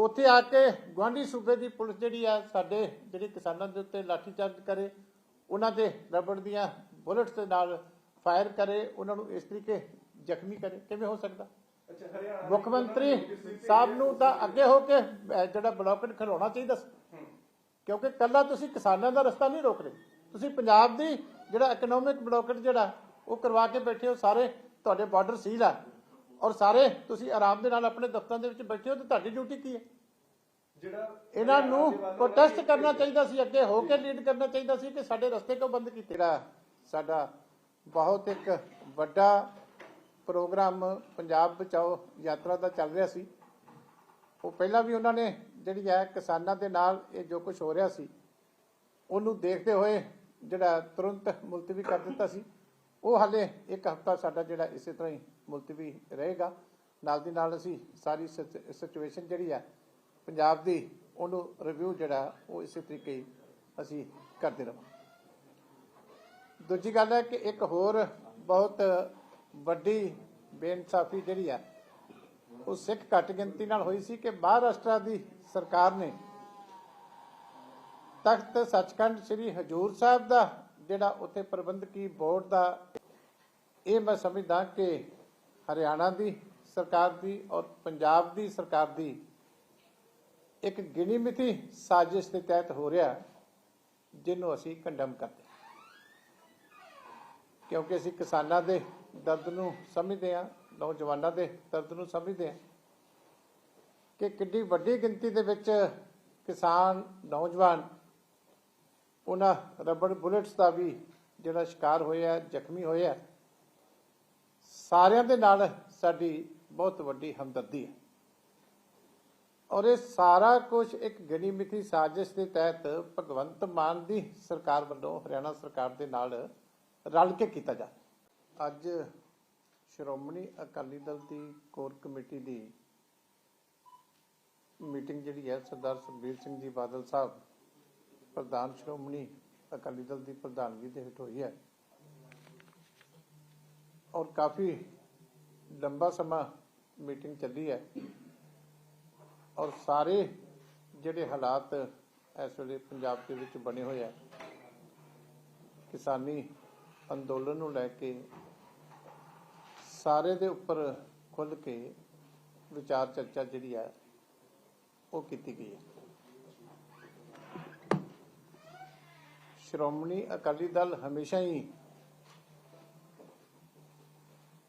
ਉੱਥੇ ਆ ਕੇ ਗਵਾਂਢੀ ਸੂਬੇ ਦੀ ਪੁਲਿਸ ਜਿਹੜੀ ਆ ਸਾਡੇ ਜਿਹੜੇ ਕਿਸਾਨਾਂ ਦੇ ਉੱਤੇ ਲਾਠੀਚਾਰਜ ਕਰੇ ਉਹਨਾਂ ਦੇ ਰਬੜ ਦੀਆਂ ਬੁਲੇਟਸ ਦੇ ਨਾਲ ਫਾਇਰ ਕਰੇ ਉਹਨਾਂ ਨੂੰ ਇਸ ਤਰੀਕੇ ਜ਼ਖਮੀ ਕਰੇ। ਕਿਵੇਂ ਹੋ ਸਕਦਾ? ਮੁੱਖ ਮੰਤਰੀ ਸਾਹਿਬ ਨੂੰ ਤਾਂ ਅੱਗੇ ਹੋ ਕੇ ਜਿਹੜਾ ਬਲੌਕਟ ਖਿਲਾਉਣਾ ਚਾਹੀਦਾ ਸੀ। ਕਿਉਂਕਿ ਕੱਲਾ ਤੁਸੀਂ ਕਿਸਾਨਾਂ ਦਾ ਰਸਤਾ ਨਹੀਂ ਰੋਕ ਰਹੇ। ਤੁਸੀਂ ਪੰਜਾਬ ਦੀ ਜਿਹੜਾ ਇਕਨੋਮਿਕ ਬਲੌਕਟ ਜਿਹੜਾ ਉਹ ਕਰਵਾ ਕੇ ਬੈਠੇ ਹੋ ਸਾਰੇ ਤੁਹਾਡੇ ਬਾਰਡਰ ਸੀਲ ਆ। ਔਰ ਸਾਰੇ ਤੁਸੀਂ ਆਰਾਮ ਦੇ ਨਾਲ ਆਪਣੇ ਦਫ਼ਤਰਾਂ ਦੇ ਵਿੱਚ ਬੈਠੇ ਹੋ ਤੇ ਤੁਹਾਡੀ ਡਿਊਟੀ ਕੀ ਹੈ? ਜਿਹੜਾ ਇਹਨਾਂ ਨੂੰ ਪ੍ਰੋਟੈਸਟ ਕਰਨਾ ਚਾਹੀਦਾ ਸੀ ਅੱਗੇ ਹੋ ਕੇ ਲੀਡ ਕਰਨਾ ਚਾਹੀਦਾ ਸੀ ਕਿ ਸਾਡੇ ਰਸਤੇ ਕਿਉਂ ਬੰਦ ਕੀਤੇ? ਜਿਹੜਾ ਸਾਡਾ ਬਹੁਤ ਇੱਕ ਵੱਡਾ ਪ੍ਰੋਗਰਾਮ ਪੰਜਾਬ ਬਚਾਓ ਯਾਤਰਾ ਦਾ ਚੱਲ ਰਿਹਾ ਸੀ ਉਹ ਪਹਿਲਾਂ ਵੀ ਉਹਨਾਂ ਨੇ ਜਿਹੜੀ ਹੈ ਕਿਸਾਨਾਂ ਦੇ ਨਾਲ ਇਹ ਜੋ ਕੁਝ ਹੋ ਰਿਹਾ ਸੀ ਉਹਨੂੰ ਦੇਖਦੇ ਹੋਏ ਜਿਹੜਾ ਤੁਰੰਤ ਮੁਲਤਵੀ ਕਰ ਦਿੱਤਾ ਸੀ। ਉਹ ਹਾਲੇ ਇੱਕ ਹਫਤਾ ਸਾਡਾ ਜਿਹੜਾ ਇਸੇ ਤਰ੍ਹਾਂ ਹੀ ਮੁਲਤਵੀ ਰਹੇਗਾ। ਨਾਲ ਦੀ ਨਾਲ ਅਸੀਂ ਸਾਰੀ ਸਿਚੁਏਸ਼ਨ ਜਿਹੜੀ ਹੈ ਪੰਜਾਬ ਦੀ, ਉਹਨੂੰ ਰਿਵਿਊ ਜਿਹੜਾ, ਉਹ ਇਸੇ ਤਰੀਕੇ ਹੀ ਅਸੀਂ ਕਰਦੇ ਰਹਾਂਗੇ ਦੂਜੀ ਗੱਲ ਹੈ ਕਿ ਇੱਕ ਹੋਰ ਬਹੁਤ ਵੱਡੀ ਬੇਇਨਸਾਫੀ ਜਿਹੜੀ ਹੈ ਉਹ ਸਿੱਖ ਘੱਟ ਗਿਣਤੀ ਨਾਲ ਹੋਈ ਸੀ ਕਿ ਮਹਾਰਾਸ਼ਟਰ ਦੀ ਸਰਕਾਰ ਨੇ ਤਖਤ ਸੱਚਖੰਡ ਸ੍ਰੀ ਹਜੂਰ ਸਾਹਿਬ ਦਾ ਜਿਹੜਾ ਉੱਥੇ ਪ੍ਰਬੰਧਕੀ ਬੋਰਡ ਦਾ ਇਹ ਮੈਂ ਸਮਝਦਾ ਕਿ ਹਰਿਆਣਾ ਦੀ ਸਰਕਾਰ ਦੀ ਔਰ ਪੰਜਾਬ ਦੀ ਸਰਕਾਰ ਦੀ ਇੱਕ ਗਿਣੀ ਮਿਥੀ ਸਾਜ਼ਿਸ਼ ਦੇ ਤਹਿਤ ਹੋ ਰਿਹਾ ਜਿਹਨੂੰ ਅਸੀਂ ਕੰਡਮ ਕਰਦੇ ਕਿਉਂਕਿ ਅਸੀਂ ਕਿਸਾਨਾਂ ਦੇ ਦਰਦ ਨੂੰ ਸਮਝਦੇ ਹਾਂ, ਨੌਜਵਾਨਾਂ ਦੇ ਦਰਦ ਨੂੰ ਸਮਝਦੇ ਹਾਂ ਕਿ ਕਿੰਨੀ ਵੱਡੀ ਗਿਣਤੀ ਦੇ ਵਿੱਚ ਕਿਸਾਨ, ਨੌਜਵਾਨ, ਉਹਨਾਂ ਰਬੜ ਬੁਲੇਟਸ ਦਾ ਵੀ ਜਿਹੜਾ ਸ਼ਿਕਾਰ ਹੋਇਆ ਜ਼ਖਮੀ ਹੋਇਆ ਸਾਰਿਆਂ ਦੇ ਨਾਲ ਸਾਡੀ ਬਹੁਤ ਵੱਡੀ ਹਮਦਰਦੀ ਹੈ। ਔਰ ਇਹ ਸਾਰਾ ਕੁਝ ਇੱਕ ਗਣੀ ਮਿਥੀ ਸਾਜ਼ਿਸ਼ ਦੇ ਤਹਿਤ ਭਗਵੰਤ ਮਾਨ ਦੀ ਸਰਕਾਰ ਵੱਲੋਂ, ਹਰਿਆਣਾ ਸਰਕਾਰ ਦੇ ਨਾਲ ਰਲ ਕੇ ਕੀਤਾ ਜਾ ਅੱਜ ਸ਼੍ਰੋਮਣੀ ਅਕਾਲੀ ਦਲ ਦੀ ਕੋਰ ਕਮੇਟੀ ਦੀ ਮੀਟਿੰਗ ਜਿਹੜੀ ਹੈ, ਸਰਦਾਰ ਸੁਖਬੀਰ ਸਿੰਘ ਜੀ ਬਾਦਲ ਸਾਹਿਬ, ਪ੍ਰਧਾਨ ਸ਼੍ਰੋਮਣੀ ਅਕਾਲੀ ਦਲ ਦੀ ਪ੍ਰਧਾਨਗੀ ਦੇ ਹੇਠ ਹੋਈ ਹੈ। ਔਰ ਕਾਫੀ ਲੰਬਾ ਸਮਾਂ ਮੀਟਿੰਗ ਚੱਲੀ ਹੈ। ਔਰ ਸਾਰੇ ਜਿਹੜੇ ਹਾਲਾਤ ਇਸ ਵੇਲੇ ਪੰਜਾਬ ਦੇ ਵਿੱਚ ਬਣੇ ਹੋਏ ਆ, ਕਿਸਾਨੀ ਅੰਦੋਲਨ ਨੂੰ ਲੈ ਕੇ ਸਾਰੇ ਦੇ ਉੱਪਰ ਖੁੱਲ ਕੇ ਵਿਚਾਰ ਚਰਚਾ ਜਿਹੜੀ ਆ, ਉਹ ਕੀਤੀ ਗਈ ਹੈ। ਸ਼੍ਰੋਮਣੀ ਅਕਾਲੀ ਦਲ ਹਮੇਸ਼ਾ ਹੀ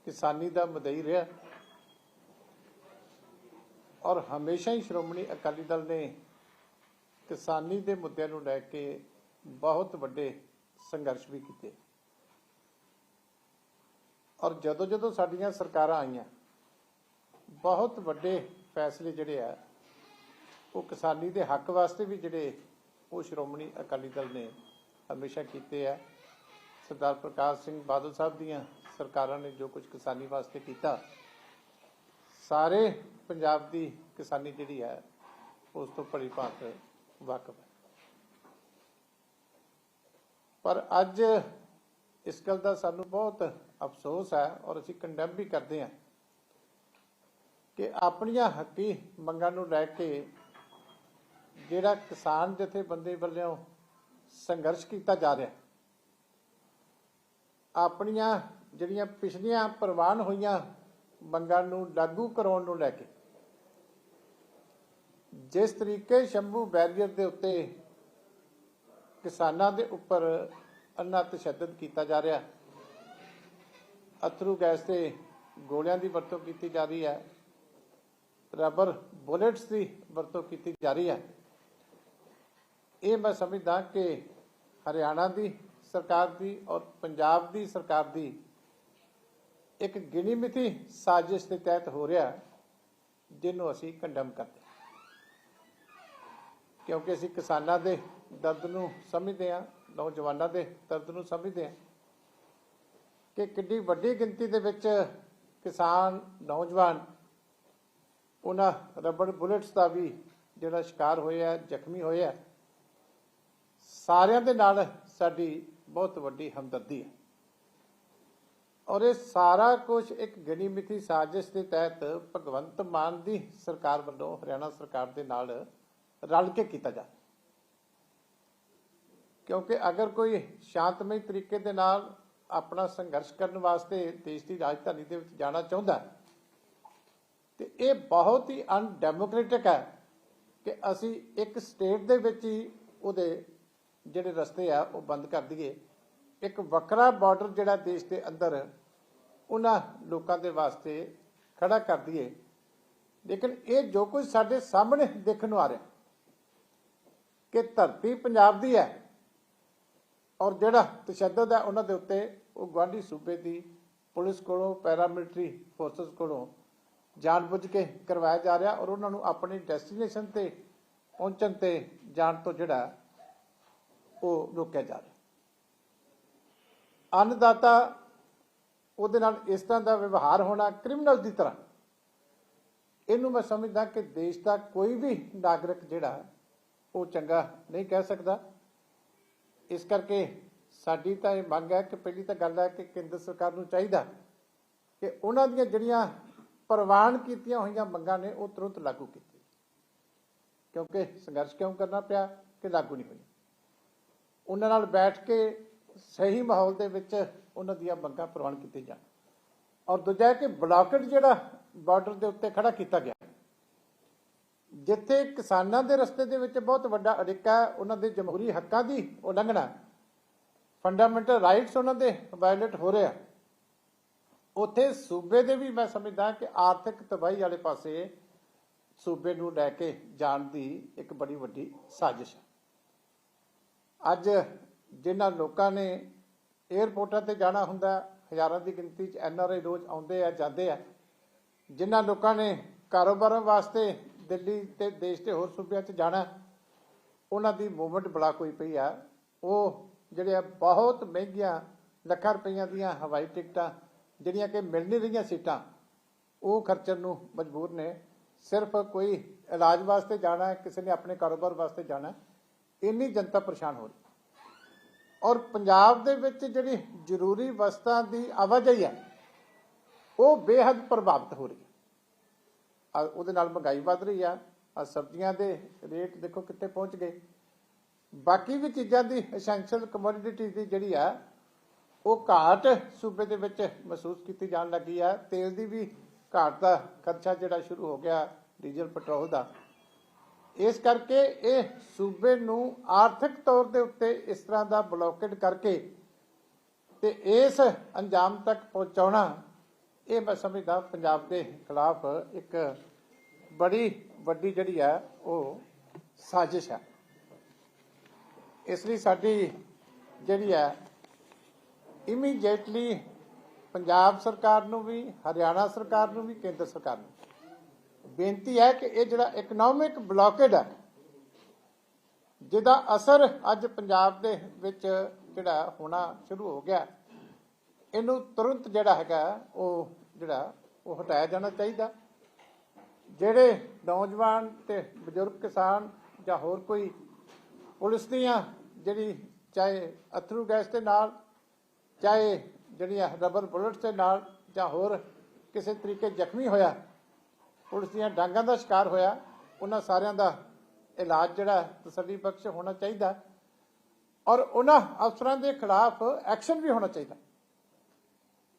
ਕਿਸਾਨੀ ਦਾ ਮਦਈ ਰਿਹਾ। ਔਰ ਹਮੇਸ਼ਾ ਹੀ ਸ਼੍ਰੋਮਣੀ ਅਕਾਲੀ ਦਲ ਨੇ ਕਿਸਾਨੀ ਦੇ ਮੁੱਦਿਆਂ ਨੂੰ ਲੈ ਕੇ ਬਹੁਤ ਵੱਡੇ ਸੰਘਰਸ਼ ਵੀ ਕੀਤੇ। ਔਰ ਜਦੋਂ ਜਦੋਂ ਸਾਡੀਆਂ ਸਰਕਾਰਾਂ ਆਈਆਂ, ਬਹੁਤ ਵੱਡੇ ਫੈਸਲੇ ਜਿਹੜੇ ਆ, ਉਹ ਕਿਸਾਨੀ ਦੇ ਹੱਕ ਵਾਸਤੇ ਵੀ ਜਿਹੜੇ ਉਹ ਸ਼੍ਰੋਮਣੀ ਅਕਾਲੀ ਦਲ ਨੇ ਹਮੇਸ਼ਾ ਕੀਤੇ ਆ। ਸਰਦਾਰ ਪ੍ਰਕਾਸ਼ ਸਿੰਘ ਬਾਦਲ ਸਾਹਿਬ ਦੀਆਂ ਸਰਕਾਰਾਂ ਨੇ ਜੋ ਕੁਝ ਕਿਸਾਨੀ ਵਾਸਤੇ ਕੀਤਾ, ਸਾਰੇ ਪੰਜਾਬ ਦੀ ਕਿਸਾਨੀ ਜਿਹੜੀ ਹੈ, ਉਸ ਤੋਂ ਭਲੀ ਭਾਂਤ ਵਾਕਫ ਹੈ। ਪਰ ਅੱਜ ਇਸ ਗੱਲ ਦਾ ਸਾਨੂੰ ਬਹੁਤ ਅਫਸੋਸ ਹੈ ਔਰ ਅਸੀਂ ਕੰਡੈਮ ਵੀ ਕਰਦੇ ਹਾਂ ਕਿ ਆਪਣੀਆਂ ਹੱਕੀ ਮੰਗਾਂ ਨੂੰ ਲੈ ਕੇ ਜਿਹੜਾ ਕਿਸਾਨ ਜਥੇਬੰਦੀ ਵੱਲੋਂ ਸੰਘਰਸ਼ ਕੀਤਾ ਜਾ ਰਿਹਾ, ਆਪਣੀਆਂ ਜਿਹੜੀਆਂ ਪਿਛਲੀਆਂ ਪ੍ਰਵਾਨ ਹੋਈਆਂ ਮੰਗਾਂ ਨੂੰ, ਲਾਗੂ ਕਰਾਉਣ ਨੂੰ ਲੈ ਕੇ। ਜਿਸ ਤਰੀਕੇ ਸ਼ੰਭੂ ਬੈਰੀਅਰ ਦੇ ਉੱਤੇ ਕਿਸਾਨਾਂ ਦੇ ਉੱਪਰ ਅੰਨਾ ਤਸ਼ੱਦਦ ਕੀਤਾ ਜਾ ਰਿਹਾ, ਅਥਰੂ ਗੈਸ ਤੇ ਗੋਲਿਆਂ ਦੀ ਵਰਤੋਂ ਕੀਤੀ ਜਾ ਰਹੀ ਹੈ, ਰਬਰ ਬੁਲੇਟਸ ਦੀ ਵਰਤੋਂ ਕੀਤੀ ਜਾ ਰਹੀ ਹੈ। ਇਹ ਮੈਂ ਸਮਝਦਾ ਕਿ ਹਰਿਆਣਾ ਦੀ ਸਰਕਾਰ ਦੀ ਔਰ ਪੰਜਾਬ ਦੀ ਸਰਕਾਰ ਦੀ ਇੱਕ ਗਿਣੀ ਮਿਥੀ ਸਾਜ਼ਿਸ਼ ਦੇ ਤਹਿਤ ਹੋ ਰਿਹਾ ਜਿਹਨੂੰ ਅਸੀਂ ਕੰਡਮ ਕਰਦੇ ਕਿਉਂਕਿ ਅਸੀਂ ਕਿਸਾਨਾਂ ਦੇ ਦਰਦ ਨੂੰ ਸਮਝਦੇ ਹਾਂ, ਨੌਜਵਾਨਾਂ ਦੇ ਦਰਦ ਨੂੰ ਸਮਝਦੇ ਹਾਂ ਕਿ ਕਿੰਨੀ ਵੱਡੀ ਗਿਣਤੀ ਦੇ ਵਿੱਚ ਕਿਸਾਨ, ਨੌਜਵਾਨ, ਉਹਨਾਂ ਰਬੜ ਬੁਲੇਟਸ ਦਾ ਵੀ ਜਿਹੜਾ ਸ਼ਿਕਾਰ ਹੋਇਆ, ਜ਼ਖਮੀ ਹੋਇਆ, ਸਾਰਿਆਂ ਦੇ ਨਾਲ ਸਾਡੀ ਬਹੁਤ ਵੱਡੀ ਹਮਦਰਦੀ ਹੈ। ਔਰ ਇਹ ਸਾਰਾ ਕੁਝ ਇੱਕ ਗਣੀ ਮਿੱਥੀ ਸਾਜ਼ਿਸ਼ ਦੇ ਤਹਿਤ ਭਗਵੰਤ ਮਾਨ ਦੀ ਸਰਕਾਰ ਵੱਲੋਂ ਹਰਿਆਣਾ ਸਰਕਾਰ ਦੇ ਨਾਲ ਰਲ ਕੇ ਕੀਤਾ ਜਾ ਕਿਉਂਕਿ ਅਗਰ ਕੋਈ ਸ਼ਾਂਤਮਈ ਤਰੀਕੇ ਦੇ ਨਾਲ ਆਪਣਾ ਸੰਘਰਸ਼ ਕਰਨ ਵਾਸਤੇ ਦੇਸ਼ ਦੀ ਰਾਜਧਾਨੀ ਦੇ ਵਿੱਚ ਜਾਣਾ ਚਾਹੁੰਦਾ ਹੈ, ਤੇ ਇਹ ਬਹੁਤ ਹੀ ਅਨਡੈਮੋਕ੍ਰੈਟਿਕ ਹੈ ਕਿ ਅਸੀਂ ਇੱਕ ਸਟੇਟ ਦੇ ਵਿੱਚ ਹੀ ਉਹਦੇ ਜਿਹੜੇ ਰਸਤੇ ਆ ਉਹ ਬੰਦ ਕਰ ਦਈਏ। ਇੱਕ ਵੱਖਰਾ ਬਾਰਡਰ ਜਿਹੜਾ ਦੇਸ਼ ਦੇ ਅੰਦਰ ਉਹਨਾਂ ਲੋਕਾਂ ਦੇ ਵਾਸਤੇ ਖੜਾ ਕਰ ਦਈਏ। ਲੇਕਿਨ ਇਹ ਜੋ ਕੁਝ ਸਾਡੇ ਸਾਹਮਣੇ ਦੇਖਣ ਨੂੰ ਆ ਰਿਹਾ ਕਿ ਧਰਤੀ ਪੰਜਾਬ ਦੀ ਹੈ ਔਰ ਜਿਹੜਾ ਤਸ਼ੱਦਦ ਹੈ ਉਹਨਾਂ ਦੇ ਉੱਤੇ ਉਹ ਗਵਾਂਢੀ ਸੂਬੇ ਦੀ ਪੁਲਿਸ ਕੋਲੋਂ, ਪੈਰਾਮਿਲਟਰੀ ਫੋਰਸਸ ਕੋਲੋਂ ਜਾਣਬੁੱਝ ਕੇ ਕਰਵਾਇਆ ਜਾ ਰਿਹਾ ਔਰ ਉਹਨਾਂ ਨੂੰ ਆਪਣੀ ਡੈਸਟੀਨੇਸ਼ਨ ਤੇ ਪਹੁੰਚਣ ਤੇ ਜਾਣ ਤੋਂ ਜਿਹੜਾ ਉਹ ਰੋਕਿਆ ਜਾ ਰਿਹਾ। ਅੰਨਦਾਤਾ ਉਹਦੇ ਨਾਲ ਇਸ ਤਰ੍ਹਾਂ ਦਾ ਵਿਵਹਾਰ ਹੋਣਾ ਕ੍ਰਿਮੀਨਲ ਦੀ ਤਰ੍ਹਾਂ। ਇਹਨੂੰ ਮੈਂ ਸਮਝਦਾ ਕਿ ਦੇਸ਼ ਦਾ ਕੋਈ ਵੀ ਨਾਗਰਿਕ ਜਿਹੜਾ, ਉਹ ਚੰਗਾ ਨਹੀਂ ਕਹਿ ਸਕਦਾ। ਇਸ ਕਰਕੇ ਸਾਡੀ ਤਾਂ ਇਹ ਮੰਗ ਹੈ ਕਿ ਪਹਿਲੀ ਤਾਂ ਗੱਲ ਹੈ ਕਿ ਕੇਂਦਰ ਸਰਕਾਰ ਨੂੰ ਚਾਹੀਦਾ ਕਿ ਉਹਨਾਂ ਦੀਆਂ ਜਿਹੜੀਆਂ ਪ੍ਰਵਾਨ ਕੀਤੀਆਂ ਹੋਈਆਂ ਮੰਗਾਂ ਨੇ, ਉਹ ਤੁਰੰਤ ਲਾਗੂ ਕੀਤੀ ਕਿਉਂਕਿ ਸੰਘਰਸ਼ ਕਿਉਂ ਕਰਨਾ ਪਿਆ? ਕਿ ਲਾਗੂ ਨਹੀਂ ਹੋਈ ਉਹਨਾਂ ਨਾਲ ਬੈਠ ਕੇ ਸਹੀ ਮਾਹੌਲ ਦੇ ਵਿੱਚ ਉਹਨਾਂ ਦੀਆਂ ਮੰਗਾਂ ਪ੍ਰਵਾਨ ਕੀਤੀਆਂ ਜਾਣ। ਔਰ ਦੂਜਾ ਹੈ ਕਿ ਬਲਾਕਟ ਜਿਹੜਾ ਬਾਰਡਰ ਦੇ ਉੱਤੇ ਖੜਾ ਕੀਤਾ ਗਿਆ, ਜਿੱਥੇ ਕਿਸਾਨਾਂ ਦੇ ਰਸਤੇ ਦੇ ਵਿੱਚ ਬਹੁਤ ਵੱਡਾ ਅੜਿੱਕਾ ਉਹਨਾਂ ਦੇ ਜਮਹੂਰੀ ਹੱਕਾਂ ਦੀ ਉਲੰਘਣਾ ਫੰਡਾਮੈਂਟਲ ਰਾਈਟਸ ਉਹਨਾਂ ਦੇ ਵਾਇਲੇਟ ਹੋ ਰਿਹਾ ਉੱਥੇ ਸੂਬੇ ਦੇ ਵੀ ਮੈਂ ਸਮਝਦਾ ਕਿ ਆਰਥਿਕ ਤਬਾਹੀ ਵਾਲੇ ਪਾਸੇ ਸੂਬੇ ਨੂੰ ਲੈ ਕੇ ਜਾਣ ਦੀ ਇੱਕ ਬੜੀ ਵੱਡੀ ਸਾਜ਼ਿਸ਼ ਹੈ। ਅੱਜ ਜਿਨ੍ਹਾਂ ਲੋਕਾਂ ਨੇ 에ਅਰਪੋਰਟਾਂ ਤੇ ਜਾਣਾ ਹੁੰਦਾ, ਹਜ਼ਾਰਾਂ ਦੀ ਗਿਣਤੀ 'ਚ ਐੱਨ ਆਰ ਆਈ ਰੋਜ਼ ਆਉਂਦੇ ਆ, ਜਾਂਦੇ ਆ। ਜਿਨ੍ਹਾਂ ਲੋਕਾਂ ਨੇ ਕਾਰੋਬਾਰਾਂ ਵਾਸਤੇ ਦਿੱਲੀ ਤੇ ਦੇਸ਼ ਦੇ ਹੋਰ ਸੂਬਿਆਂ 'ਚ ਜਾਣਾ, ਉਹਨਾਂ ਦੀ ਮੂਵਮੈਂਟ ਬੜਾ ਕੋਈ ਪਈ ਆ। ਉਹ ਜਿਹੜੇ ਆ ਬਹੁਤ ਮਹਿੰਗੀਆਂ ਲੱਖਾਂ ਰੁਪਈਆਂ ਦੀਆਂ ਹਵਾਈ ਟਿਕਟਾਂ, ਜਿਹੜੀਆਂ ਕਿ ਮਿਲ ਨਹੀਂ ਰਹੀਆਂ ਸੀਟਾਂ, ਉਹ ਖਰਚਣ ਨੂੰ ਮਜਬੂਰ ਨੇ। ਸਿਰਫ ਕੋਈ ਇਲਾਜ ਵਾਸਤੇ ਜਾਣਾ, ਕਿਸੇ ਨੇ ਆਪਣੇ ਕਾਰੋਬਾਰ ਵਾਸਤੇ ਜਾਣਾ, ਇੰਨੀ ਜਨਤਾ ਪਰੇਸ਼ਾਨ ਹੋ ਰਹੀ। ਔਰ ਪੰਜਾਬ ਦੇ ਵਿੱਚ ਜਿਹੜੀ ਜ਼ਰੂਰੀ ਵਸਤਾਂ ਦੀ ਆਵਾਜਾਈ ਹੈ, ਉਹ ਬੇਹੱਦ ਪ੍ਰਭਾਵਿਤ ਹੋ ਰਹੀ ਹੈ। ਉਹਦੇ ਨਾਲ ਮਹਿੰਗਾਈ ਵੱਧ ਰਹੀ ਆ ਆ ਸਬਜ਼ੀਆਂ ਦੇ ਰੇਟ ਦੇਖੋ ਕਿੱਥੇ ਪਹੁੰਚ ਗਏ। ਬਾਕੀ ਵੀ ਚੀਜ਼ਾਂ ਦੀ ਐਸੈਂਸ਼ੀਅਲ ਕਮੋਡਿਟੀ ਦੀ ਜਿਹੜੀ ਆ, ਉਹ ਘਾਟ ਸੂਬੇ ਦੇ ਵਿੱਚ ਮਹਿਸੂਸ ਕੀਤੀ ਜਾਣ ਲੱਗੀ ਆ। ਤੇਲ ਦੀ ਵੀ ਘਾਟ ਦਾ ਖਰਚਾ ਜਿਹੜਾ ਸ਼ੁਰੂ ਹੋ ਗਿਆ, ਡੀਜ਼ਲ, ਪੈਟਰੋਲ ਦਾ। ਇਸ ਕਰਕੇ ਇਹ ਸੂਬੇ ਨੂੰ ਆਰਥਿਕ ਤੌਰ ਦੇ ਉੱਤੇ ਇਸ ਤਰ੍ਹਾਂ ਦਾ ਬਲੌਕੇਡ ਕਰਕੇ ਤੇ ਇਸ ਅੰਜਾਮ ਤੱਕ ਪਹੁੰਚਾਉਣਾ, ਇਹ ਮੈਂ ਸਮਝਦਾ ਪੰਜਾਬ ਦੇ ਖਿਲਾਫ ਇੱਕ ਬੜੀ ਵੱਡੀ ਜਿਹੜੀ ਹੈ ਉਹ ਸਾਜ਼ਿਸ਼ ਹੈ ਇਸ ਲਈ ਸਾਡੀ ਜਿਹੜੀ ਹੈ ਇਮੀਡੀਏਟਲੀ ਪੰਜਾਬ ਸਰਕਾਰ ਨੂੰ ਵੀ, ਹਰਿਆਣਾ ਸਰਕਾਰ ਨੂੰ ਵੀ, ਕੇਂਦਰ ਸਰਕਾਰ ਨੂੰ ਬੇਨਤੀ ਹੈ ਕਿ ਇਹ ਜਿਹੜਾ ਇਕਨੋਮਿਕ ਬਲੌਕੇਡ ਹੈ, ਜਿਹਦਾ ਅਸਰ ਅੱਜ ਪੰਜਾਬ ਦੇ ਵਿੱਚ ਜਿਹੜਾ ਹੋਣਾ ਸ਼ੁਰੂ ਹੋ ਗਿਆ, ਇਹਨੂੰ ਤੁਰੰਤ ਜਿਹੜਾ ਹੈਗਾ ਉਹ ਜਿਹੜਾ ਉਹ ਹਟਾਇਆ ਜਾਣਾ ਚਾਹੀਦਾ। ਜਿਹੜੇ ਨੌਜਵਾਨ ਤੇ ਬਜ਼ੁਰਗ ਕਿਸਾਨ ਜਾਂ ਹੋਰ ਕੋਈ ਪੁਲਿਸ ਦੀਆਂ ਜਿਹੜੀ ਚਾਹੇ ਅਥਰੂ ਗੈਸ ਦੇ ਨਾਲ, ਚਾਹੇ ਜਿਹੜੀਆਂ ਰਬਰ ਬੁਲੇਟਸ ਦੇ ਨਾਲ ਜਾਂ ਹੋਰ ਕਿਸੇ ਤਰੀਕੇ ਜ਼ਖਮੀ ਹੋਇਆ ਪੁਲਿਸ ਦੀਆਂ ਡਾਂਗਾਂ ਦਾ ਸ਼ਿਕਾਰ ਹੋਇਆ। ਉਹਨਾਂ ਸਾਰਿਆਂ ਦਾ ਇਲਾਜ ਜਿਹੜਾ ਤਸੱਲੀ ਬਖਸ਼ ਹੋਣਾ ਚਾਹੀਦਾ ਔਰ ਉਹਨਾਂ ਅਫਸਰਾਂ ਦੇ ਖਿਲਾਫ ਐਕਸ਼ਨ ਵੀ ਹੋਣਾ ਚਾਹੀਦਾ।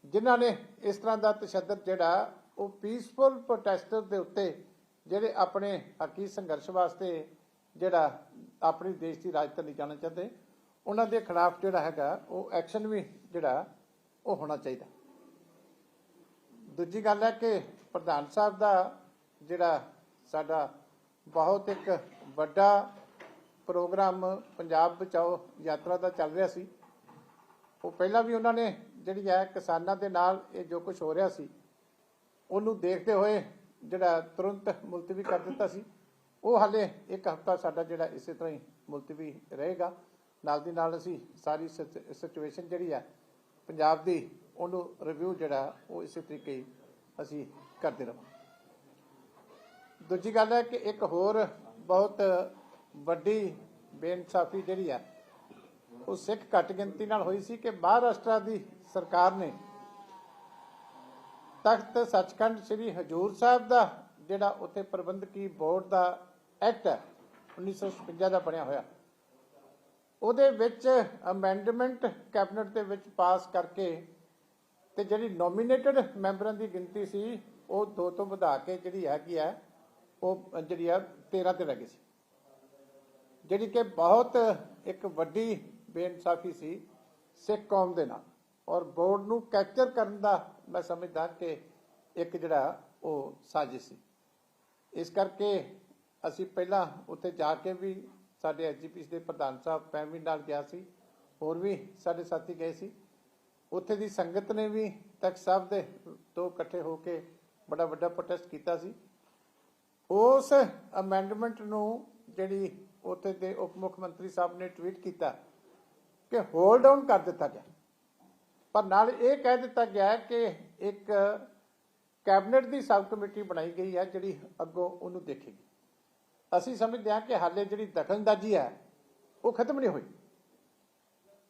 ਜਿਨ੍ਹਾਂ ਨੇ ਇਸ ਤਰ੍ਹਾਂ ਦਾ ਤਸ਼ੱਦਦ ਜਿਹੜਾ, ਉਹ ਪੀਸਫੁਲ ਪ੍ਰੋਟੈਸਟਰ ਦੇ ਉੱਤੇ ਜਿਹੜੇ ਆਪਣੇ ਹੱਕੀ ਸੰਘਰਸ਼ ਵਾਸਤੇ ਜਿਹੜਾ ਆਪਣੀ ਦੇਸ਼ ਦੀ ਰਾਜਧਾਨੀ ਜਾਣਾ ਚਾਹੁੰਦੇ, ਉਹਨਾਂ ਦੇ ਖਿਲਾਫ ਜਿਹੜਾ ਹੈਗਾ, ਉਹ ਐਕਸ਼ਨ ਵੀ ਜਿਹੜਾ, ਉਹ ਹੋਣਾ ਚਾਹੀਦਾ। ਦੂਜੀ ਗੱਲ ਹੈ ਕਿ ਪ੍ਰਧਾਨ ਸਾਹਿਬ ਦਾ ਜਿਹੜਾ ਸਾਡਾ ਬਹੁਤ ਇੱਕ ਵੱਡਾ ਪ੍ਰੋਗਰਾਮ ਪੰਜਾਬ ਬਚਾਓ ਯਾਤਰਾ ਦਾ ਚੱਲ ਰਿਹਾ ਸੀ। ਉਹ ਪਹਿਲਾਂ ਵੀ ਉਹਨਾਂ ਨੇ ਜਿਹੜੀ ਹੈ ਕਿਸਾਨਾਂ ਦੇ ਨਾਲ ਇਹ ਜੋ ਕੁਝ ਹੋ ਰਿਹਾ ਸੀ, ਉਹਨੂੰ ਦੇਖਦੇ ਹੋਏ ਜਿਹੜਾ ਤੁਰੰਤ ਮੁਲਤਵੀ ਕਰ ਦਿੱਤਾ ਸੀ। ਉਹ ਹਾਲੇ ਇੱਕ ਹਫਤਾ ਸਾਡਾ ਜਿਹੜਾ ਇਸੇ ਤਰ੍ਹਾਂ ਹੀ ਮੁਲਤਵੀ ਰਹੇਗਾ। ਨਾਲ ਦੀ ਨਾਲ ਅਸੀਂ ਸਾਰੀ ਸਿਚੁਏਸ਼ਨ ਜਿਹੜੀ ਹੈ ਪੰਜਾਬ ਦੀ, ਉਹਨੂੰ ਰਿਵਿਊ ਜਿਹੜਾ ਉਹ ਇਸੇ ਤਰੀਕੇ ਹੀ ਅਸੀਂ ਕਰਦੇ ਰਹਾਂਗੇ ਦੂਜੀ ਗੱਲ ਹੈ ਕਿ ਇੱਕ ਹੋਰ ਬਹੁਤ ਵੱਡੀ ਬੇਇਨਸਾਫੀ ਜਿਹੜੀ ਹੈ, ਉਹ ਸਿੱਖ ਘੱਟ ਗਿਣਤੀ ਨਾਲ ਹੋਈ ਸੀ ਕਿ ਮਹਾਰਾਸ਼ਟਰ ਦੀ ਸਰਕਾਰ ਨੇ ਤਖਤ ਸੱਚਖੰਡ ਸ੍ਰੀ ਹਜੂਰ ਸਾਹਿਬ ਦਾ ਜਿਹੜਾ ਉੱਥੇ ਪ੍ਰਬੰਧਕੀ ਬੋਰਡ ਦਾ ਐਕਟ ਹੈ 1956 ਦਾ ਬਣਿਆ ਹੋਇਆ, ਉਹਦੇ ਵਿੱਚ ਅਮੈਂਡਮੈਂਟ ਕੈਬਨਿਟ ਦੇ ਵਿੱਚ ਪਾਸ ਕਰਕੇ ਤੇ ਜਿਹੜੀ ਨੋਮੀਨੇਟਡ ਮੈਂਬਰਾਂ ਦੀ ਗਿਣਤੀ ਸੀ, ਉਹ ਦੋ ਤੋਂ ਵਧਾ ਕੇ ਜਿਹੜੀ ਹੈਗੀ ਹੈ ਉਹ ਜਿਹੜੀ ਆ 13 ਤੇ ਰਹਿ ਗਈ ਸੀ। ਜਿਹੜੀ ਕਿ ਬਹੁਤ ਇੱਕ ਵੱਡੀ ਬੇਇਨਸਾਫੀ ਸੀ ਸਿੱਖ ਕੌਮ ਦੇ ਨਾਲ। ਔਰ ਬੋਰਡ ਨੂੰ ਕੈਪਚਰ ਕਰਨ ਦਾ ਮੈਂ ਸਮਝਦਾ ਕਿ ਇੱਕ ਜਿਹੜਾ ਉਹ ਸਾਜ਼ਿਸ਼ ਸੀ। ਇਸ ਕਰਕੇ ਅਸੀਂ ਪਹਿਲਾਂ ਉੱਥੇ ਜਾ ਕੇ ਵੀ ਸਾਡੇ ਐਜੀਪੀਸੀ ਦੇ ਪ੍ਰਧਾਨ ਸਾਹਿਬ ਪੈਮੀ ਨਾਲ ਗਿਆ ਸੀ। ਹੋਰ ਵੀ ਸਾਡੇ ਸਾਥੀ ਗਏ ਸੀ। ਉੱਥੇ ਦੀ ਸੰਗਤ ਨੇ ਵੀ ਤਖਤ ਸਾਹਿਬ ਦੇ ਤੋਂ ਇਕੱਠੇ ਹੋ ਕੇ ਬੜਾ ਵੱਡਾ ਪ੍ਰੋਟੈਸਟ ਕੀਤਾ ਸੀ। ਉਸ ਅਮੈਂਡਮੈਂਟ ਨੂੰ ਜਿਹੜੀ ਉੱਥੇ ਦੇ ਉਪ ਮੁੱਖ ਮੰਤਰੀ ਸਾਹਿਬ ਨੇ ਟਵੀਟ ਕੀਤਾ ਕਿ ਹੋਲਡ ਡਾਊਨ ਕਰ ਦਿੱਤਾ ਗਿਆ। ਪਰ ਨਾਲ ਇਹ ਕਹਿ ਦਿੱਤਾ ਗਿਆ ਕਿ ਇੱਕ ਕੈਬਨਿਟ ਦੀ ਸਬ ਕਮੇਟੀ ਬਣਾਈ ਗਈ ਹੈ ਜਿਹੜੀ ਅੱਗੋਂ ਉਹਨੂੰ ਦੇਖੇਗੀ। ਅਸੀਂ ਸਮਝਦੇ ਹਾਂ ਕਿ ਹਾਲੇ ਜਿਹੜੀ ਦਖਲਅੰਦਾਜ਼ੀ ਹੈ, ਉਹ ਖਤਮ ਨਹੀਂ ਹੋਈ।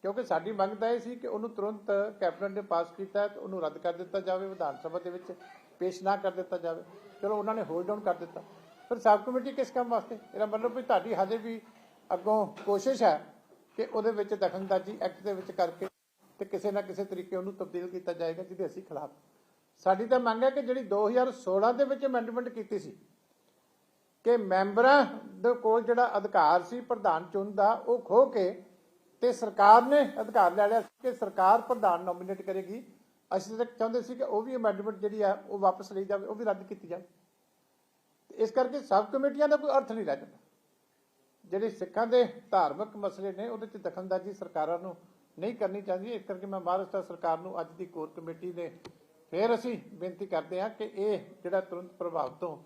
ਕਿਉਂਕਿ ਸਾਡੀ ਮੰਗ ਤਾਂ ਇਹ ਸੀ ਕਿ ਉਹਨੂੰ ਤੁਰੰਤ ਕੈਬਨਿਟ ਨੇ ਪਾਸ ਕੀਤਾ ਤੇ ਉਹਨੂੰ ਰੱਦ ਕਰ ਦਿੱਤਾ ਜਾਵੇ, ਵਿਧਾਨ ਸਭਾ ਦੇ ਵਿੱਚ ਪੇਸ਼ ਨਾ ਕਰ ਦਿੱਤਾ ਜਾਵੇ। ਚਲੋ ਉਹਨਾਂ ਨੇ ਹੋਲਡ ਡਾਊਨ ਕਰ ਦਿੱਤਾ। ਫਿਰ ਸਬ ਕਮੇਟੀ ਕਿਸ ਕੰਮ ਵਾਸਤੇ? ਇਹਦਾ ਮਤਲਬ ਵੀ ਤੁਹਾਡੀ ਹਾਲੇ ਵੀ ਅੱਗੋਂ ਕੋਸ਼ਿਸ਼ ਹੈ ਕਿ ਉਹਦੇ ਵਿੱਚ ਦਖਲਅੰਦਾਜ਼ੀ ਐਕਟ ਦੇ ਵਿੱਚ ਕਰਕੇ ਤੇ ਕਿਸੇ ਨਾ ਕਿਸੇ ਤਰੀਕੇ ਉਹਨੂੰ ਤਬਦੀਲ ਕੀਤਾ ਜਾਏਗਾ ਜਿਹਦੇ ਅਸੀਂ ਖਿਲਾਫ। ਸਾਡੀ ਤਾਂ ਮੰਗ ਹੈ ਕਿ ਜਿਹੜੀ 2016 ਦੇ ਵਿੱਚ ਅਮੈਂਡਮੈਂਟ ਕੀਤੀ ਸੀ ਕਿ ਮੈਂਬਰਾਂ ਦੇ ਕੋਲ ਜਿਹੜਾ ਅਧਿਕਾਰ ਸੀ ਪ੍ਰਧਾਨ ਚੁਣ ਦਾ, ਉਹ ਖੋ ਕੇ ਤੇ ਸਰਕਾਰ ਨੇ ਅਧਿਕਾਰ ਲੈ ਲਿਆ ਸੀ ਕਿ ਸਰਕਾਰ ਪ੍ਰਧਾਨ ਨੋਮੀਨੇਟ ਕਰੇਗੀ। ਅਸੀਂ ਤਾਂ ਚਾਹੁੰਦੇ ਸੀ ਕਿ ਉਹ ਵੀ ਅਮੈਂਡਮੈਂਟ ਜਿਹੜੀ ਆ, ਉਹ ਵਾਪਸ ਲਈ ਜਾਵੇ, ਉਹ ਵੀ ਰੱਦ ਕੀਤੀ ਜਾਵੇ। ਇਸ ਕਰਕੇ ਸਬ ਕਮੇਟੀਆਂ ਦਾ ਕੋਈ ਅਰਥ ਨਹੀਂ ਰਹਿ ਜਾਂਦਾ। ਜਿਹੜੇ ਸਿੱਖਾਂ ਦੇ ਧਾਰਮਿਕ ਮਸਲੇ ਨੇ, ਉਹਦੇ 'ਚ ਦਖਲਅੰਦਾਜ਼ੀ ਸਰਕਾਰਾਂ ਨੂੰ ਨਹੀਂ ਕਰਨੀ ਚਾਹੀਦੀ। ਇਸ ਕਰਕੇ ਮੈਂ ਮਹਾਰਾਸ਼ਟਰ ਸਰਕਾਰ ਨੂੰ ਅੱਜ ਦੀ ਕੋਰ ਕਮੇਟੀ ਦੇ ਫਿਰ ਅਸੀਂ ਬੇਨਤੀ ਕਰਦੇ ਹਾਂ ਕਿ ਇਹ ਜਿਹੜਾ ਤੁਰੰਤ ਪ੍ਰਭਾਵ ਤੋਂ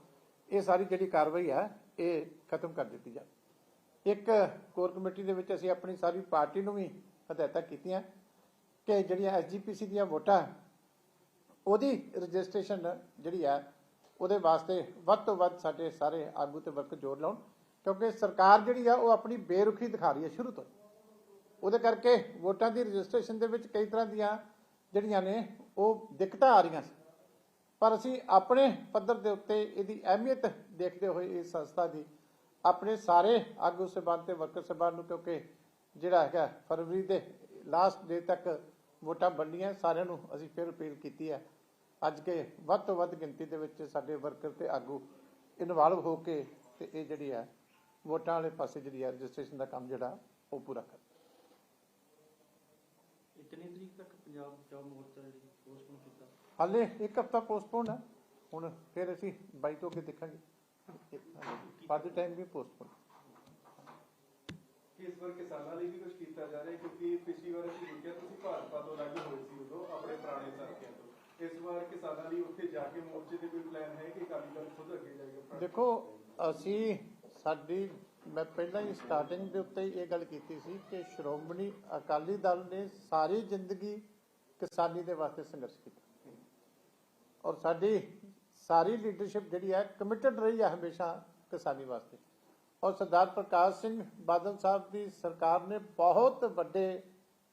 ਇਹ ਸਾਰੀ ਜਿਹੜੀ ਕਾਰਵਾਈ ਹੈ ਇਹ ਖਤਮ ਕਰ ਦਿੱਤੀ ਜਾਵੇ। ਇੱਕ ਕੋਰ ਕਮੇਟੀ ਦੇ ਵਿੱਚ ਅਸੀਂ ਆਪਣੀ ਸਾਰੀ ਪਾਰਟੀ ਨੂੰ ਵੀ ਹਦਾਇਤਾਂ ਕੀਤੀਆਂ। ਕਿ ਜਿਹੜੀਆਂ ਐਸਜੀਪੀਸੀ ਦੀਆਂ ਵੋਟਾਂ, ਉਹਦੀ ਰਜਿਸਟ੍ਰੇਸ਼ਨ ਜਿਹੜੀ ਹੈ ਉਹਦੇ ਵਾਸਤੇ ਵੱਧ ਤੋਂ ਵੱਧ ਸਾਡੇ ਸਾਰੇ ਆਗੂ ਤੇ ਵਰਕ ਜੋੜ ਲਾਉਣ, ਕਿਉਂਕਿ ਸਰਕਾਰ ਜਿਹੜੀ ਆ, ਉਹ ਆਪਣੀ ਬੇਰੁਖੀ ਦਿਖਾ ਰਹੀ ਹੈ ਸ਼ੁਰੂ ਤੋਂ। ਉਹਦੇ ਕਰਕੇ ਵੋਟਾਂ ਦੀ ਰਜਿਸਟ੍ਰੇਸ਼ਨ ਦੇ ਵਿੱਚ ਕਈ ਤਰ੍ਹਾਂ ਦੀਆਂ ਜਿਹੜੀਆਂ ਨੇ, ਉਹ ਦਿੱਕਤਾਂ ਆ ਰਹੀਆਂ ਸੀ। ਪਰ ਅਸੀਂ ਆਪਣੇ ਪੱਧਰ ਦੇ ਉੱਤੇ ਇਹਦੀ ਅਹਿਮੀਅਤ ਦੇਖਦੇ ਹੋਏ ਇਸ ਸੰਸਥਾ ਦੀ ਆਪਣੇ ਸਾਰੇ ਆਗੂ ਸਭਾ ਤੇ ਵਰਕਰ ਸਭਾ ਨੂੰ, ਕਿਉਂਕਿ ਜਿਹੜਾ ਹੈਗਾ ਫਰਵਰੀ ਦੇ ਲਾਸਟ ਡੇ ਤੱਕ ਵੋਟਾਂ ਬਣਨੀਆਂ ਸਾਰਿਆਂ ਨੂੰ ਅਸੀਂ ਫਿਰ ਅਪੀਲ ਕੀਤੀ ਹੈ। ਅੱਜ ਕੇ ਵੱਧ ਤੋਂ ਵੱਧ ਗਿਣਤੀ ਦੇ ਵਿੱਚ ਸਾਡੇ ਵਰਕਰ ਤੇ ਆਗੂ ਇਨਵੋਲਵ ਹੋ ਕੇ ਤੇ ਇਹ ਜਿਹੜੀ ਹੈ ਵੋਟਾਂ ਵਾਲੇ ਪਾਸੇ ਜਿਹੜੀ ਹੈ ਰਜਿਸਟ੍ਰੇਸ਼ਨ ਦਾ ਕੰਮ ਜਿਹੜਾ ਉਹ ਪੂਰਾ ਕਰ। ਕਿੰਨੀ ਤਰੀਕ ਤੱਕ ਪੰਜਾਬ ਬਚਾਓ ਮੋਰਚਾ ਜਿਹੜੀ ਪੋਸਟਪੋਨ ਕੀਤਾ? ਹਾਲੇ ਇੱਕ ਹਫਤਾ ਪੋਸਟਪੋਨ ਹੈ। ਹੁਣ ਫਿਰ ਅਸੀਂ 22 ਤੋਂ ਅੱਗੇ ਦੇਖਾਂਗੇ। ਬਾਅਦ ਟਾਈਮ ਵੀ ਪੋਸਟਪੋਨ ਕਿ ਵਾਰ ਕਿਸਾਨਾਂ ਲਈ ਵੀ ਕੁਝ ਕੀਤਾ ਜਾ ਰਿਹਾ ਕਿਉਂਕਿ ਪਿਛਲੀ ਵਾਰ ਅਸੀਂ ਦੇਖਿਆ ਤੁਸੀਂ ਭਾਜਪਾ ਤੋਂ ਅਲੱਗ ਹੋਏ ਸੀ ਉਦੋਂ, ਆਪਣੇ ਪੁਰਾਣੇ ਸਾਥੀਆਂ ਤੋਂ। ਇਸ ਵਾਰ ਕਿਸਾਨਾਂ ਲਈ ਉੱਥੇ ਜਾ ਕੇ ਮੋਰਚੇ ਦੇ ਕੋਈ ਪਲਾਨ ਹੈ ਕਿ ਅਕਾਲੀ ਦਲ ਖੁਦ ਅੱਗੇ ਜਾਏਗਾ ਦੇਖੋ, ਅਸੀਂ ਸਾਡੀ ਮੈਂ ਪਹਿਲਾਂ ਹੀ ਸਟਾਰਟਿੰਗ ਦੇ ਉੱਤੇ ਇਹ ਗੱਲ ਕੀਤੀ ਸੀ ਕਿ ਸ਼੍ਰੋਮਣੀ ਅਕਾਲੀ ਦਲ ਨੇ ਸਾਰੀ ਜ਼ਿੰਦਗੀ ਕਿਸਾਨੀ ਦੇ ਵਾਸਤੇ ਸੰਘਰਸ਼ ਕੀਤਾ। ਔਰ ਸਾਡੀ ਸਾਰੀ ਲੀਡਰਸ਼ਿਪ ਜਿਹੜੀ ਹੈ ਕਮਿਟਡ ਰਹੀ ਹੈ ਹਮੇਸ਼ਾ ਕਿਸਾਨੀ ਵਾਸਤੇ। ਔਰ ਸਰਦਾਰ ਪ੍ਰਕਾਸ਼ ਸਿੰਘ ਬਾਦਲ ਸਾਹਿਬ ਦੀ ਸਰਕਾਰ ਨੇ ਬਹੁਤ ਵੱਡੇ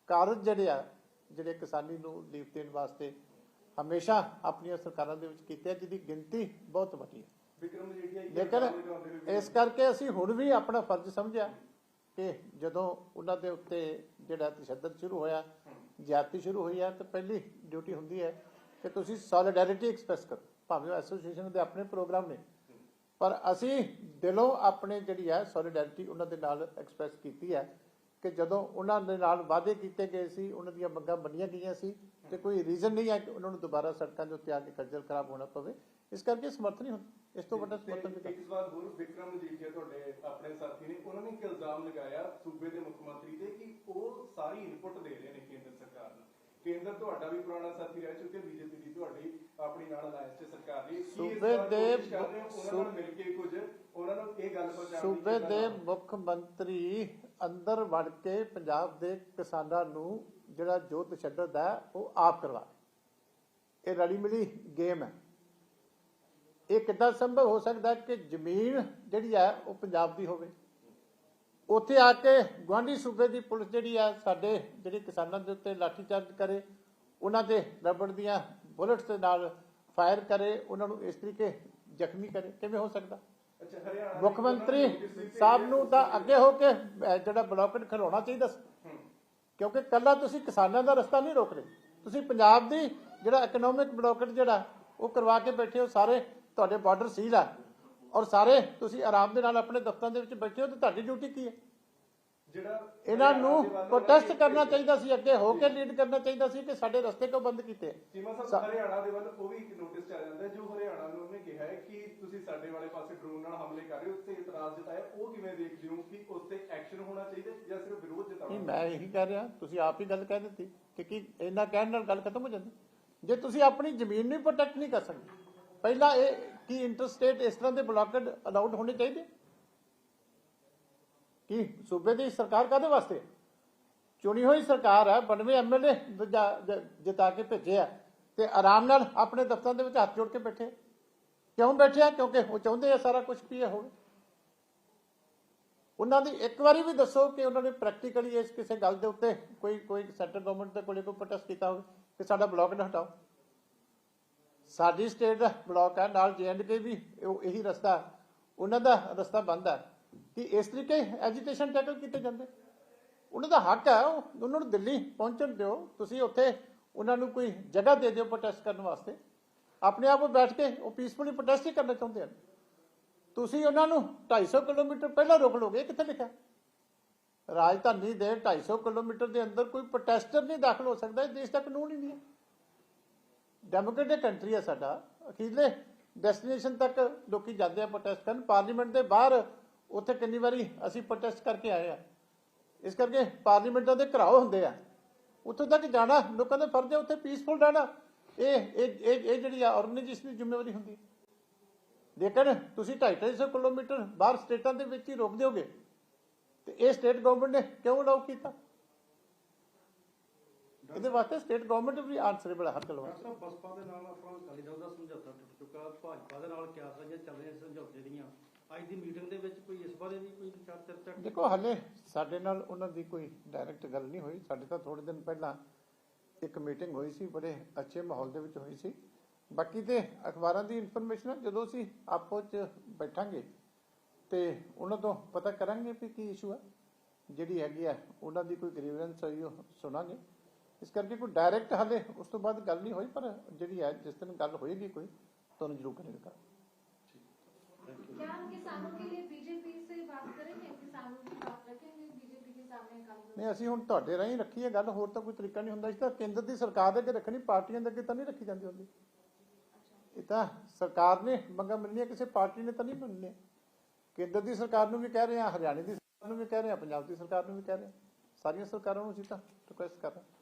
ਕਾਰਜ ਜਿਹੜੇ ਆ ਜਿਹੜੇ ਕਿਸਾਨੀ ਨੂੰ ਲੀਫ ਦੇਣ ਵਾਸਤੇ ਹਮੇਸ਼ਾ ਆਪਣੀਆਂ ਸਰਕਾਰਾਂ ਦੇ ਵਿੱਚ ਕੀਤੇ ਆ, ਜਿਹਦੀ ਗਿਣਤੀ ਬਹੁਤ ਵੱਡੀ ਹੈ ਲੇਕਿਨ ਇਸ ਕਰਕੇ ਅਸੀਂ ਹੁਣ ਵੀ ਆਪਣਾ ਫਰਜ਼ ਸਮਝਿਆ ਕਿ ਜਦੋਂ ਉਹਨਾਂ ਦੇ ਉੱਤੇ ਜਿਹੜਾ ਤਸ਼ੱਦਦ ਸ਼ੁਰੂ ਹੋਇਆ ਜ਼ਿਆਦਤੀ ਸ਼ੁਰੂ ਹੋਈ ਹੈ ਤਾਂ ਪਹਿਲੀ ਡਿਊਟੀ ਹੁੰਦੀ ਹੈ ਕਿ ਤੁਸੀਂ ਸੋਲੀਡੈਰਿਟੀ ਐਕਸਪ੍ਰੈਸ ਕਰੋ। ਭਾਵੇਂ ਐਸੋਸੀਏਸ਼ਨ ਦੇ ਆਪਣੇ ਪ੍ਰੋਗਰਾਮ ਨੇ ਪਰ ਅਸੀਂ ਦਿਲੋਂ ਆਪਣੇ ਜਿਹੜੀ ਹੈ ਸੋਲੀਡੈਰਿਟੀ ਉਹਨਾਂ ਦੇ ਨਾਲ ਐਕਸਪ੍ਰੈਸ ਕੀਤੀ ਹੈ ਕਿ ਜਦੋਂ ਉਹਨਾਂ ਦੇ ਨਾਲ ਵਾਅਦੇ ਕੀਤੇ ਗਏ ਸੀ ਉਹਨਾਂ ਦੀਆਂ ਮੰਗਾਂ ਮੰਨੀਆਂ ਗਈਆਂ ਸੀ ਤੇ ਕੋਈ ਰੀਜ਼ਨ ਨਹੀਂ ਹੈ ਕਿ ਉਹਨਾਂ ਨੂੰ ਦੁਬਾਰਾ ਸੜਕਾਂ ਦੇ ਉੱਤੇ ਆ ਕੇ ਖੱਜਲ ਖਰਾਬ ਹੋਣਾ ਪਵੇ। ਇਸ ਕਰਕੇ ਸਮਰਥਨ ਨਹੀਂ ਹੁੰਦਾ। ਇਸ ਤੋਂ ਵੱਡਾ ਸਮਰਥਨ ਨਹੀਂ ਤੇ ਇੱਕ ਸਵਾਲ ਹੋਰ ਵਿਕਰਮ ਮਜੀਠੀਆ ਤੁਹਾਡੇ ਆਪਣੇ ਸਾਥੀ ਨੇ ਉਹਨਾਂ ਨੇ ਇੱਕ ਇਲਜ਼ਾਮ ਲਗਾਇਆ ਸੂਬੇ ਦੇ ਮੁੱਖ ਮੰਤਰੀ ਤੇ ਕਿ ਉਹ ਸਾਰੀ ਇਨਪੁਟ ਦੇ ਰਹੇ ਨੇ ਕੇਂਦਰ ਸਰਕਾਰ ਨੂੰ। ਕੇਂਦਰ ਤੁਹਾਡਾ ਵੀ ਪੁਰਾਣਾ ਸਾਥੀ ਰਹਿ ਚੁੱਕੇ ਬੀਜੇਪੀ ਦੀ ਤੁਹਾਡੀ ਆਪਣੀ ਨਾਲ ਅਲਾਇੰਸ ਚ ਸਰਕਾਰ ਦੀ। ਸੂਬੇ ਦੇ ਉਹਨਾਂ ਨਾਲ ਮਿਲ ਕੇ ਕੁਝ ਉਹਨਾਂ ਨੂੰ ਇਹ ਗੱਲ ਪਹੁੰਚਾਉਣ ਸੂਬੇ ਦੇ ਮੁੱਖ ਮੰਤਰੀ ਅੰਦਰ ਵੜ ਕੇ ਪੰਜਾਬ ਦੇ ਕਿਸਾਨਾਂ ਨੂੰ ਜਿਹੜਾ ਜੋ ਤਸ਼ੱਦਦ ਹੈ ਉਹ ਆਪ ਕਰਵਾ। ਇਹ ਰਲੀ ਮਿਲੀ ਗੇਮ ਹੈ। ਇਹ ਕਿੱਦਾਂ ਸੰਭਵ ਹੋ ਸਕਦਾ ਹੈ ਕਿ ਜ਼ਮੀਨ ਜਿਹੜੀ ਹੈ ਉਹ ਪੰਜਾਬ ਦੀ ਹੋਵੇ? ਉੱਥੇ ਆ ਕੇ ਗਵਾਂਢੀ ਸੂਬੇ ਦੀ ਪੁਲਿਸ ਜਿਹੜੀ ਆ ਸਾਡੇ ਜਿਹੜੇ ਕਿਸਾਨਾਂ ਦੇ ਉੱਤੇ ਲਾਠੀਚਾਰਜ ਕਰੇ ਉਹਨਾਂ ਦੇ ਰਬੜ ਦੀਆਂ ਬੁਲੇਟਸ ਦੇ ਨਾਲ ਫਾਇਰ ਕਰੇ ਉਹਨਾਂ ਨੂੰ ਇਸ ਤਰੀਕੇ ਜ਼ਖਮੀ ਕਰੇ। ਕਿਵੇਂ ਹੋ ਸਕਦਾ? ਮੁੱਖ ਮੰਤਰੀ ਸਾਹਿਬ ਨੂੰ ਤਾਂ ਅੱਗੇ ਹੋ ਕੇ ਜਿਹੜਾ ਬਲੌਕਟ ਖਿਲਾਉਣਾ ਚਾਹੀਦਾ ਸੀ। ਕਿਉਂਕਿ ਕੱਲਾ ਤੁਸੀਂ ਕਿਸਾਨਾਂ ਦਾ ਰਸਤਾ ਨਹੀਂ ਰੋਕ ਰਹੇ। ਤੁਸੀਂ ਪੰਜਾਬ ਦੀ ਜਿਹੜਾ ਇਕਨੋਮਿਕ ਬਲੌਕਟ ਜਿਹੜਾ ਉਹ ਕਰਵਾ ਕੇ ਬੈਠੇ ਹੋ ਸਾਰੇ ਤੁਹਾਡੇ ਬਾਰਡਰ ਸੀਲ ਆ। ਔਰ ਸਾਰੇ ਤੁਸੀਂ ਆਰਾਮ ਦੇ ਨਾਲ ਆਪਣੇ ਦਫ਼ਤਰਾਂ ਦੇ ਵਿੱਚ ਬੈਠੇ ਹੋ ਤੇ ਤੁਹਾਡੀ ਡਿਊਟੀ ਕੀ ਹੈ? ਜਿਹੜਾ ਇਹਨਾਂ ਨੂੰ ਪ੍ਰੋਟੈਸਟ ਕਰਨਾ ਚਾਹੀਦਾ ਸੀ ਅੱਗੇ ਹੋ ਕੇ ਲੀਡ ਕਰਨਾ ਚਾਹੀਦਾ ਸੀ ਕਿ ਸਾਡੇ ਰਸਤੇ ਕਿਉਂ ਬੰਦ ਕੀਤੇ? ਆ? ਚੀਮਾ ਸਾ- ਸਾਹਿਬ ਹਰਿਆਣਾ ਦੇ ਵੱਲ ਉਹ ਵੀ ਇੱਕ ਨੋਟਿਸ ਚੱਲ ਜਾਂਦਾ ਹੈ, ਜੋ ਹਰਿਆਣਾ ਨੂੰ ਉਹਨੇ ਕਿਹਾ ਹੈ ਕਿ ਤੁਸੀਂ ਸਾਡੇ ਵਾਲੇ ਪਾਸੇ ਡਰੋਨ ਨਾਲ ਹਮਲੇ ਕਰ ਰਹੇ ਹੋ ਉਸ ਤੇ ਇਤਰਾਜ਼ ਜਤਾਇਆ। ਉਹ ਕਿਵੇਂ ਦੇਖਦੇ ਹੋ ਕਿ ਉਸ ਤੇ ਐਕਸ਼ਨ ਹੋਣਾ ਚਾਹੀਦਾ ਜਾਂ ਸਿਰਫ ਵਿਰੋਧ ਨਹੀਂ ਜਤਾਉਣਾ ਮੈਂ ਇਹੀ ਕਹਿ ਰਿਹਾ ਤੁਸੀਂ ਆਪ ਹੀ ਗੱਲ ਕਹਿ ਦਿੱਤੀ ਕਿ ਕੀ ਇੰਨਾ ਕਹਿਣ ਨਾਲ ਗੱਲ ਖਤਮ ਹੋ ਜਾਂਦੀ? ਜੇ ਤੁਸੀਂ ਆਪਣੀ ਜ਼ਮੀਨ ਨੂੰ ਪ੍ਰੋਟੈਕਟ ਨਹੀਂ ਕਰ ਸਕਦੇ ਪਹਿਲਾਂ ਇਹ ਕੀ ਇੰਟਰਸਟੇਟ ਇਸ ਤਰ੍ਹਾਂ ਦੇ ਬਲਾਕਡ ਅਲਾਉਡ ਹੋਣੇ ਚਾਹੀਦੇ? ਕੀ ਸੂਬੇ ਦੀ ਸਰਕਾਰ ਕਾਦੇ ਵਾਸਤੇ? ਚੁਣੀ ਹੋਈ ਸਰਕਾਰ ਹੈ 92 ਐਮਐਲਏ ਜਿਤਾ ਕੇ ਭੇਜਿਆ ਤੇ ਆਰਾਮ ਨਾਲ ਆਪਣੇ ਦਫ਼ਤਰਾਂ ਦੇ ਵਿੱਚ ਹੱਥ ਜੋੜ ਕੇ ਬੈਠੇ ਕਿਉਂ ਬੈਠੇ ਆ? ਕਿਉਂਕਿ ਉਹ ਚਾਹੁੰਦੇ ਆ ਸਾਰਾ ਕੁਝ ਕੀ ਹੋਵੇ। ਉਹਨਾਂ ਦੀ ਇੱਕ ਵਾਰੀ ਵੀ ਦੱਸੋ ਕਿ ਉਹਨਾਂ ਨੇ ਪ੍ਰੈਕਟੀਕਲੀ ਇਸ ਕਿਸੇ ਗੱਲ ਦੇ ਉੱਤੇ ਕੋਈ ਕੋਈ ਸੈਂਟਰ ਗਵਰਨਮੈਂਟ ਦੇ ਕੋਲੇ ਕੋਈ ਪ੍ਰੋਟੈਸਟ ਕੀਤਾ ਹੋਵੇ ਕਿ ਸਾਡਾ ਬਲਾਕ ਨਾ ਹਟਾਓ। ਸਾਡੀ ਸਟੇਟ ਦਾ ਬਲਾਕ ਹੈ, ਨਾਲ ਕੇ ਵੀ, ਉਹ ਇਹੀ ਰਸਤਾ, ਉਹਨਾਂ ਦਾ ਰਸਤਾ ਬੰਦ ਹੈ। ਕਿ ਇਸ ਤਰੀਕੇ ਐਜੀਟੇਸ਼ਨ ਟੈਕਲ ਕੀਤੇ ਜਾਂਦੇ? ਉਹਨਾਂ ਦਾ ਹੱਕ ਹੈ, ਉਹ ਉਹਨਾਂ ਨੂੰ ਦਿੱਲੀ ਪਹੁੰਚਣ ਦਿਓ। ਤੁਸੀਂ ਉੱਥੇ ਉਹਨਾਂ ਨੂੰ ਕੋਈ ਜਗ੍ਹਾ ਦੇ ਦਿਓ ਪ੍ਰੋਟੈਸਟ ਕਰਨ ਵਾਸਤੇ। ਆਪਣੇ ਆਪ ਉਹ ਬੈਠ ਕੇ ਉਹ ਪੀਸਫੁਲੀ ਪ੍ਰੋਟੈਸਟ ਹੀ ਕਰਨਾ ਚਾਹੁੰਦੇ ਹਨ। ਤੁਸੀਂ ਉਹਨਾਂ ਨੂੰ 250 ਕਿਲੋਮੀਟਰ ਪਹਿਲਾਂ ਰੋਕ ਲੋਗੇ ਇਹ ਕਿੱਥੇ ਲਿਖਿਆ? ਰਾਜਧਾਨੀ ਦੇ 250 ਕਿਲੋਮੀਟਰ ਦੇ ਅੰਦਰ ਕੋਈ ਪ੍ਰੋਟੈਸਟਰ ਨਹੀਂ ਦਾਖਲ ਹੋ ਸਕਦਾ, ਇਹ ਦੇਸ਼ ਦਾ ਕਾਨੂੰਨ ਹੀ ਨਹੀਂ ਹੈ। ਡੈਮੋਕ੍ਰੈਟਿਕ ਕੰਟਰੀ ਆ ਸਾਡਾ। ਅਖੀਰਲੇ ਡੈਸਟੀਨੇਸ਼ਨ ਤੱਕ ਲੋਕੀ ਜਾਂਦੇ ਆ ਪ੍ਰੋਟੈਸਟ ਕਰਨ। ਪਾਰਲੀਮੈਂਟ ਦੇ ਬਾਹਰ ਉੱਥੇ ਕਿੰਨੀ ਵਾਰੀ ਅਸੀਂ ਪ੍ਰੋਟੈਸਟ ਕਰਕੇ ਆਏ ਆ। ਇਸ ਕਰਕੇ ਪਾਰਲੀਮੈਂਟਾਂ ਦੇ ਘਰਾਓ ਹੁੰਦੇ ਆ। ਉੱਥੋਂ ਤੱਕ ਜਾਣਾ, ਲੋਕਾਂ ਦਾ ਫਰਜ਼ ਹੈ ਉੱਥੇ ਪੀਸਫੁਲ ਰਹਿਣਾ। ਇਹ ਇਹ ਇਹ ਜਿਹੜੀ ਆ ਆਰਗੇਨਾਈਜੇਸ਼ਨ ਦੀ ਜ਼ਿੰਮੇਵਾਰੀ ਹੁੰਦੀ। ਲੇਕਿਨ ਤੁਸੀਂ 250 ਕਿਲੋਮੀਟਰ ਬਾਹਰ ਸਟੇਟਾਂ ਦੇ ਵਿੱਚ ਹੀ ਰੋਕ ਦਿਓਗੇ ਤੇ ਇਹ ਸਟੇਟ ਗਵਰਨਮੈਂਟ ਨੇ ਕਿਉਂ ਅਲਾਉ ਕੀਤਾ? ਇਹਦੇ ਵਾਸਤੇ ਸਟੇਟ ਗਵਰਨਮੈਂਟ ਵੀ ਆਨਸਰੇਬਲ ਹੱਥ ਲਵਾ ਡਾਕਟਰ ਸਾਹਿਬ ਬਸਪਾ ਦੇ ਨਾਲ ਆਪਣਾ ਅਕਾਲੀ ਦਲ ਦਾ ਸਮਝੌਤਾ ਟੁੱਟ ਚੁੱਕਾ ਭਾਜਪਾ ਦੇ ਨਾਲ ਕਿਆ ਸਾਂਝਾ ਚੱਲ ਰਹੀਆਂ ਸਮਝੌਤੇ ਦੀਆਂ। ਅੱਜ ਦੀ ਮੀਟਿੰਗ ਦੇ ਵਿੱਚ ਕੋਈ ਇਸ ਬਾਰੇ ਵੀ ਕੋਈ ਵਿਚਾਰ ਚਰਚਾ ਦੇਖੋ ਹਲੇ ਸਾਡੇ ਨਾਲ ਉਹਨਾਂ ਦੀ ਕੋਈ ਡਾਇਰੈਕਟ ਗੱਲ ਨਹੀਂ ਹੋਈ। ਸਾਡੇ ਤਾਂ ਥੋੜੇ ਦਿਨ ਪਹਿਲਾਂ ਇੱਕ ਮੀਟਿੰਗ ਹੋਈ ਸੀ ਬੜੇ ਅੱਛੇ ਮਾਹੌਲ ਦੇ ਵਿੱਚ ਹੋਈ ਸੀ। ਬਾਕੀ ਤੇ ਅਖਬਾਰਾਂ ਦੀ ਇਨਫੋਰਮੇਸ਼ਨ ਹੈ ਜਦੋਂ ਅਸੀਂ ਆਪੋ ਚ ਬੈਠਾਂਗੇ ਤੇ ਉਹਨਾਂ ਤੋਂ ਪਤਾ ਕਰਾਂਗੇ ਵੀ ਕੀ ਇਸ਼ੂ ਹੈ ਜਿਹੜੀ ਹੈਗੀ ਆ ਉਹਨਾਂ ਦੀ ਕੋਈ ਗ੍ਰੀਵੈਂਸ ਹੋਈ ਉਹ ਸੁਣਾਂਗੇ। ਇਸ ਕਰਕੇ ਕੋਈ ਡਾਇਰੈਕਟ ਹਲੇ ਉਸ ਤੋਂ ਬਾਅਦ ਗੱਲ ਨਹੀਂ ਹੋਈ ਪਰ ਜਿਹੜੀ ਹੈ ਜਿਸ ਦਿਨ ਗੱਲ ਹੋਏਗੀ ਕੋਈ ਤੁਹਾਨੂੰ ਜ਼ਰੂਰ ਕਰੇਗਾ क्या हम किसानों के लिए बीजेपी से बात करेंगे किसानों की बात रखेंगे बीजेपी के सामने कल ਨਹੀਂ ਅਸੀਂ ਹੁਣ ਤੁਹਾਡੇ ਰਾਹੀਂ ਰੱਖੀ ਹੈ ਗੱਲ ਹੋਰ ਤਾਂ ਕੋਈ ਤਰੀਕਾ ਨਹੀਂ ਹੁੰਦਾ ਇਸ ਤਾਂ ਕੇਂਦਰ ਦੀ ਸਰਕਾਰ ਦੇ ਅੱਗੇ ਰੱਖਣੀ ਪਾਰਟੀਆਂ ਦੇ ਅੱਗੇ ਤਾਂ ਨਹੀਂ ਰੱਖੀ ਜਾਂਦੀ ਹੁੰਦੀ ਇਹ ਤਾਂ ਸਰਕਾਰ ਨੇ ਮੰਗਾਂ ਮੰਨੀਆਂ ਕਿਸੇ ਪਾਰਟੀ ਨੇ ਤਾਂ ਨਹੀਂ ਮੰਨੀਆਂ ਕੇਂਦਰ ਦੀ ਸਰਕਾਰ ਨੂੰ ਵੀ ਕਹਿ ਰਹੇ ਹਾਂ ਹਰਿਆਣੇ ਦੀ ਸਰਕਾਰ ਨੂੰ ਵੀ ਕਹਿ ਰਹੇ ਹਾਂ ਪੰਜਾਬ ਦੀ ਸਰਕਾਰ ਨੂੰ ਵੀ ਕਹਿ ਰਹੇ ਹਾਂ ਸਾਰੀਆਂ ਸਰਕਾਰਾਂ ਨੂੰ ਅਸੀਂ ਤਾਂ ਰਿਕੁਐਸਟ ਕਰ ਰਹੇ ਹਾਂ